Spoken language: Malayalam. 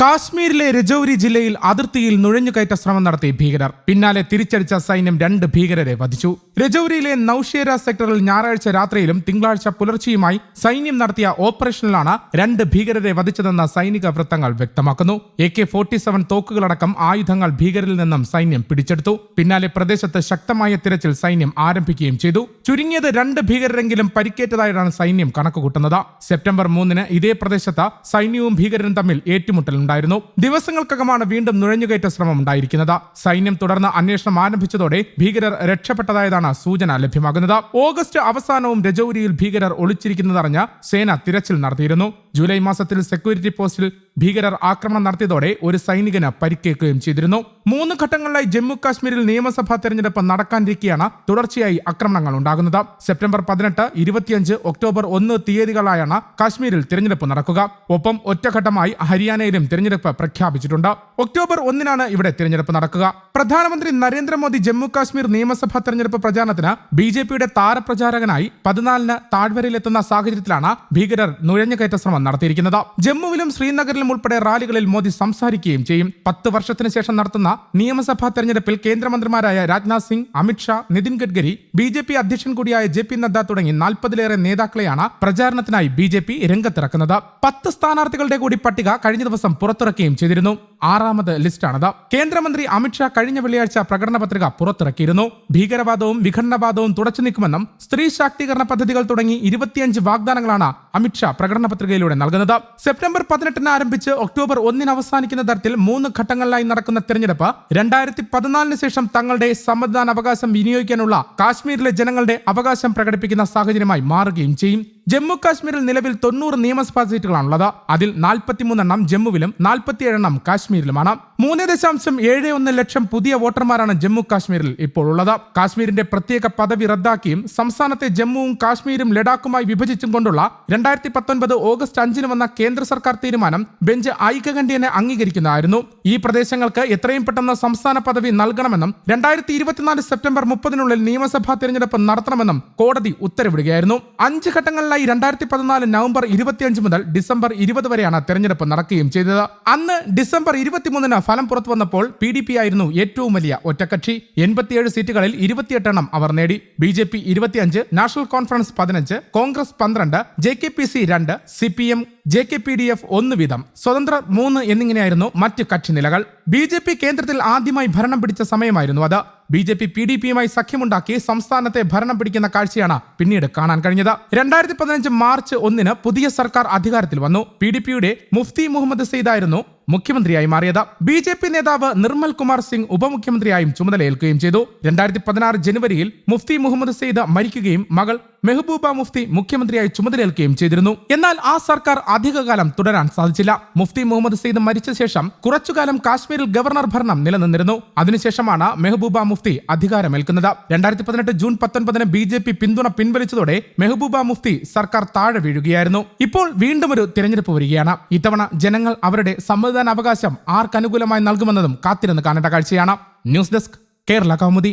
കാശ്മീരിലെ രജൌരി ജില്ലയിൽ അതിർത്തിയിൽ നുഴഞ്ഞുകയറ്റ ശ്രമം നടത്തി ഭീകരർ. പിന്നാലെ തിരിച്ചടിച്ച സൈന്യം രണ്ട് ഭീകരരെ വധിച്ചു. രജൌരിയിലെ നൌഷേര സെക്ടറിൽ ഞായറാഴ്ച രാത്രിയിലും തിങ്കളാഴ്ച പുലർച്ചെയുമായി സൈന്യം നടത്തിയ ഓപ്പറേഷനിലാണ് രണ്ട് ഭീകരരെ വധിച്ചതെന്ന് സൈനിക വൃത്തങ്ങൾ വ്യക്തമാക്കുന്നു. എ കെ ഫോർട്ടി സെവൻ തോക്കുകളടക്കം ആയുധങ്ങൾ ഭീകരരിൽ നിന്നും സൈന്യം പിടിച്ചെടുത്തു. പിന്നാലെ പ്രദേശത്ത് ശക്തമായ തിരച്ചിൽ സൈന്യം ആരംഭിക്കുകയും ചെയ്തു. ചുരുങ്ങിയത് രണ്ട് ഭീകരരെങ്കിലും പരിക്കേറ്റതായിട്ടാണ് സൈന്യം കണക്കുകൂട്ടുന്നത്. സെപ്റ്റംബർ മൂന്നിന് ഇതേ പ്രദേശത്ത് സൈന്യവും ഭീകരരും തമ്മിൽ ഏറ്റുമുട്ടലുണ്ടായിരുന്നു. ദിവസങ്ങൾക്കകമാണ് വീണ്ടും നുഴഞ്ഞുകയറ്റ ശ്രമം ഉണ്ടായിരിക്കുന്നത്. സൈന്യം തുടർന്ന് അന്വേഷണം ആരംഭിച്ചതോടെ ഭീകരർ രക്ഷപ്പെട്ടതായതാണ് സൂചന ലഭ്യമാകുന്നത്. ഓഗസ്റ്റ് അവസാനവും രജൌരിയിൽ ഭീകരർ ഒളിച്ചിരിക്കുന്നതറിഞ്ഞ് സേന തിരച്ചിൽ നടത്തിയിരുന്നു. ജൂലൈ മാസത്തിൽ സെക്യൂരിറ്റി പോസ്റ്റിൽ ഭീകരർ ആക്രമണം നടത്തിയതോടെ ഒരു സൈനികന് പരിക്കേൽക്കുകയും ചെയ്തിരുന്നു. മൂന്ന് ഘട്ടങ്ങളിലായി ജമ്മു കാശ്മീരിൽ നിയമസഭാ തെരഞ്ഞെടുപ്പ് നടക്കാനിരിക്കെയാണ് തുടർച്ചയായി ആക്രമണങ്ങൾ ഉണ്ടാകുന്നത്. സെപ്റ്റംബർ പതിനെട്ട് ഇരുപത്തിയഞ്ച് ഒക്ടോബർ ഒന്ന് തീയതികളായാണ് കാശ്മീരിൽ തിരഞ്ഞെടുപ്പ് നടക്കുക. ഒപ്പം ഒറ്റഘട്ടമായി ഹരിയാനയിലും തിരഞ്ഞെടുപ്പ് പ്രഖ്യാപിച്ചിട്ടുണ്ട്. ഒക്ടോബർ ഒന്നിനാണ് ഇവിടെ തിരഞ്ഞെടുപ്പ് നടക്കുക. പ്രധാനമന്ത്രി നരേന്ദ്രമോദി ജമ്മു കാശ്മീർ നിയമസഭാ തെരഞ്ഞെടുപ്പ് പ്രചാരണത്തിന് ബി ജെ പിയുടെ താരപ്രചാരകനായി പതിനാലിന് താഴ്വരയിലെത്തുന്ന സാഹചര്യത്തിലാണ് ഭീകരർ നുഴഞ്ഞുകയറ്റ ശ്രമം നടത്തിയിരിക്കുന്നത്. ജമ്മുവിലും ശ്രീനഗറിലും ഉൾപ്പെടെ റാലികളിൽ മോദി സംസാരിക്കുകയും ചെയ്യും. പത്ത് വർഷത്തിന് ശേഷം നടത്തുന്ന നിയമസഭാ തെരഞ്ഞെടുപ്പിൽ കേന്ദ്രമന്ത്രിമാരായ Rajnath Singh Amit Shah Nitin Gadkari B J P അധ്യക്ഷൻ കൂടിയായ ജെ പി നദ്ദ തുടങ്ങി നാൽപ്പതിലേറെ നേതാക്കളെയാണ് പ്രചാരണത്തിനായി ബി ജെ പി രംഗത്തിറക്കുന്നത്. പത്ത് സ്ഥാനാർത്ഥികളുടെ കൂടി പട്ടിക കഴിഞ്ഞ ദിവസം പുറത്തിറക്കുകയും ചെയ്തിരുന്നു. ആറാമത് ലിസ്റ്റാണത്. കേന്ദ്രമന്ത്രി അമിത്ഷാ കഴിഞ്ഞ വെള്ളിയാഴ്ച പ്രകടന പത്രിക പുറത്തിറക്കിയിരുന്നു. ഭീകരവാദവും വിഘടനവാദവും തുടച്ചു നീക്കുമെന്നും സ്ത്രീ ശാക്തീകരണ പദ്ധതികൾ തുടങ്ങി ഇരുപത്തിയഞ്ച് വാഗ്ദാനങ്ങളാണ് അമിത്ഷാ പ്രകടന പത്രികയിലൂടെ നൽകുന്നത്. സെപ്റ്റംബർ പതിനെട്ടിന് ആരംഭിച്ച് ഒക്ടോബർ ഒന്നിന് അവസാനിക്കുന്ന തരത്തിൽ മൂന്ന് ഘട്ടങ്ങളിലായി നടക്കുന്ന തെരഞ്ഞെടുപ്പ്. രണ്ടായിരത്തി പതിനാലിന് ശേഷം തങ്ങളുടെ സമ്മതിദാന അവകാശം വിനിയോഗിക്കാനുള്ള കാശ്മീരിലെ ജനങ്ങളുടെ അവകാശം പ്രകടിപ്പിക്കുന്ന സാഹചര്യമായി മാറുകയും ചെയ്യും. ജമ്മു കാശ്മീരിൽ നിലവിൽ തൊണ്ണൂറ് നിയമസഭാ സീറ്റുകളാണുള്ളത്. അതിൽ നാൽപ്പത്തിമൂന്നെണ്ണം ജമ്മുവിലും നാൽപ്പത്തിയേഴെണ്ണം കാശ്മീരിലുമാണ്. മൂന്ന് ദശാംശം ഏഴ് ഒന്ന് ലക്ഷം പുതിയ വോട്ടർമാരാണ് ജമ്മു കാശ്മീരിൽ ഇപ്പോൾ ഉള്ളത് കാശ്മീരിന്റെ പ്രത്യേക പദവി റദ്ദാക്കിയും സംസ്ഥാനത്തെ ജമ്മുവും കാശ്മീരും ലഡാക്കുമായി വിഭജിച്ചും കൊണ്ടുള്ള രണ്ടായിരത്തി പത്തൊൻപത് ഓഗസ്റ്റ് അഞ്ചിന് വന്ന കേന്ദ്ര സർക്കാർ തീരുമാനം ബെഞ്ച് ഐക്യകണ്ഠ്യനെ അംഗീകരിക്കുന്നതായിരുന്നു. ഈ പ്രദേശങ്ങൾക്ക് എത്രയും പെട്ടെന്ന് സംസ്ഥാന പദവി നൽകണമെന്നും രണ്ടായിരത്തി ഇരുപത്തിനാല് സെപ്റ്റംബർ മുപ്പതിനുള്ളിൽ നിയമസഭാ തെരഞ്ഞെടുപ്പ് നടത്തണമെന്നും കോടതി ഉത്തരവിടുകയായിരുന്നു. അഞ്ച് ഘട്ടങ്ങളിലായി രണ്ടായിരത്തി പതിനാല് നവംബർ ഇരുപത്തിയഞ്ച് മുതൽ ഡിസംബർ ഇരുപത് വരെയാണ് തെരഞ്ഞെടുപ്പ് നടക്കുകയും ചെയ്തത്. അന്ന് ഡിസംബർ ഇരുപത്തിമൂന്നിന് ഫലം പുറത്തു വന്നപ്പോൾ പി ഡി പി ആയിരുന്നു ഏറ്റവും വലിയ ഒറ്റക്കക്ഷി. എൺപത്തിയേഴ് സീറ്റുകളിൽ ഇരുപത്തിയെട്ടെണ്ണം അവർ നേടി. ബി ജെ പി ഇരുപത്തിയഞ്ച് നാഷണൽ കോൺഫറൻസ് പതിനഞ്ച് കോൺഗ്രസ് പന്ത്രണ്ട് ജെ കെ പി സി രണ്ട് C P M J K P D F ഒന്ന് വീതം. സ്വതന്ത്ര മൂന്ന് എന്നിങ്ങനെയായിരുന്നു മറ്റ് കക്ഷി നിലകൾ. ബി ജെ പി കേന്ദ്രത്തിൽ ആദ്യമായി ഭരണം പിടിച്ച സമയമായിരുന്നു അത്. B J P P D പിയുമായി സഖ്യമുണ്ടാക്കി സംസ്ഥാനത്തെ ഭരണം പിടിക്കുന്ന കാഴ്ചയാണ് പിന്നീട് കാണാൻ കഴിഞ്ഞത്. രണ്ടായിരത്തി പതിനഞ്ച് മാർച്ച് ഒന്നിന് പുതിയ സർക്കാർ അധികാരത്തിൽ വന്നു. പി ഡി പിയുടെ മുഫ്തി മുഹമ്മദ് സെയ്ദായിരുന്നു മുഖ്യമന്ത്രിയായി മാറിയത്. ബി ജെ പി നേതാവ് നിർമ്മൽ കുമാർ സിംഗ് ഉപമുഖ്യമന്ത്രിയായും ചുമതലയേൽക്കുകയും ചെയ്തു. രണ്ടായിരത്തി പതിനാറ് ജനുവരിയിൽ മുഫ്തി മുഹമ്മദ് സെയ്ദ് മരിക്കുകയും മകൾ മെഹബൂബ മുഫ്തി മുഖ്യമന്ത്രിയായി ചുമതലയേൽക്കുകയും ചെയ്തിരുന്നു. എന്നാൽ ആ സർക്കാർ അധികകാലം തുടരാൻ സാധിച്ചില്ല. മുഫ്തി മുഹമ്മദ് സെയ്ദ് മരിച്ച ശേഷം കുറച്ചുകാലം കാശ്മീരിൽ ഗവർണർ ഭരണം നിലനിന്നിരുന്നു. അതിനുശേഷമാണ് മെഹബൂബ മുഫ്തി അധികാരമേൽക്കുന്നത്. രണ്ടായിരത്തി പതിനെട്ട് ജൂൺ പത്തൊൻപതിന് ബി ജെ പി പിന്തുണ പിൻവലിച്ചതോടെ മെഹബൂബ മുഫ്തി സർക്കാർ താഴെ വീഴുകയായിരുന്നു. ഇപ്പോൾ വീണ്ടും ഒരു തിരഞ്ഞെടുപ്പ് വരികയാണ്. ഇത്തവണ ജനങ്ങൾ അവരുടെ സമ്മതിദാന അവകാശം ആർക്കനുകൂലമായി നൽകുമെന്നതും കാത്തിരുന്ന് കാണേണ്ട കാഴ്ചയാണ്. News desk Kerala Kaumudi.